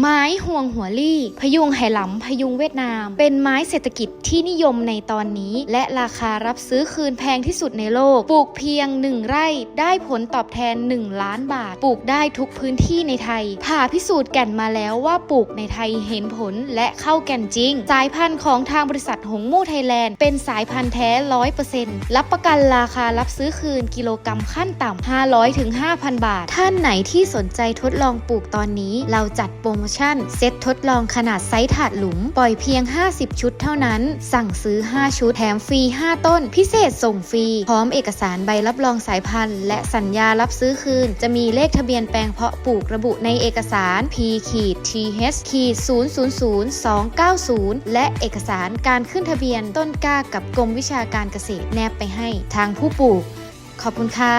ไม้ห่วงหัวลี่ พยุงไหหลำพยุงเวียดนาม เป็นไม้เศรษฐกิจที่นิยมในตอนนี้ และราคารับซื้อคืนแพงที่สุดในโลก ปลูกเพียง 1 ไร่ได้ผลตอบแทน 1 ล้านบาท ปลูกได้ทุกพื้นที่ในไทย ผ่าพิสูจน์แก่นมาแล้วว่าปลูกในไทยเห็นผลและเข้าแก่นจริง สายพันธุ์ของทางบริษัทหงมู่ไทยแลนด์เป็นสายพันธุ์แท้100%รับประกันราคารับซื้อคืนกิโลกรรัมขั้นต่ำ500ถึง5,000 บาท ท่านไหนที่สนใจทดลองปลูกตอนนี้ เราจัดโปรโมชั่น เซ็ตทดลองขนาดไซส์ถาดหลุม ปล่อยเพียง 50 ชุดเท่านั้น สั่งซื้อ 5 ชุด แถมฟรี 5 ต้น พิเศษส่งฟรี พร้อมเอกสารใบรับรองสายพันธุ์ และสัญญารับซื้อคืน จะมีเลขทะเบียนแปลงเพาะปลูกระบุในเอกสาร P ขีด TH ขีด000290 และเอกสารการขึ้นทะเบียนต้นกล้ากับกรมวิชาการเกษตรแนบไปให้ทางผู้ปลูก ขอบคุณค่ะ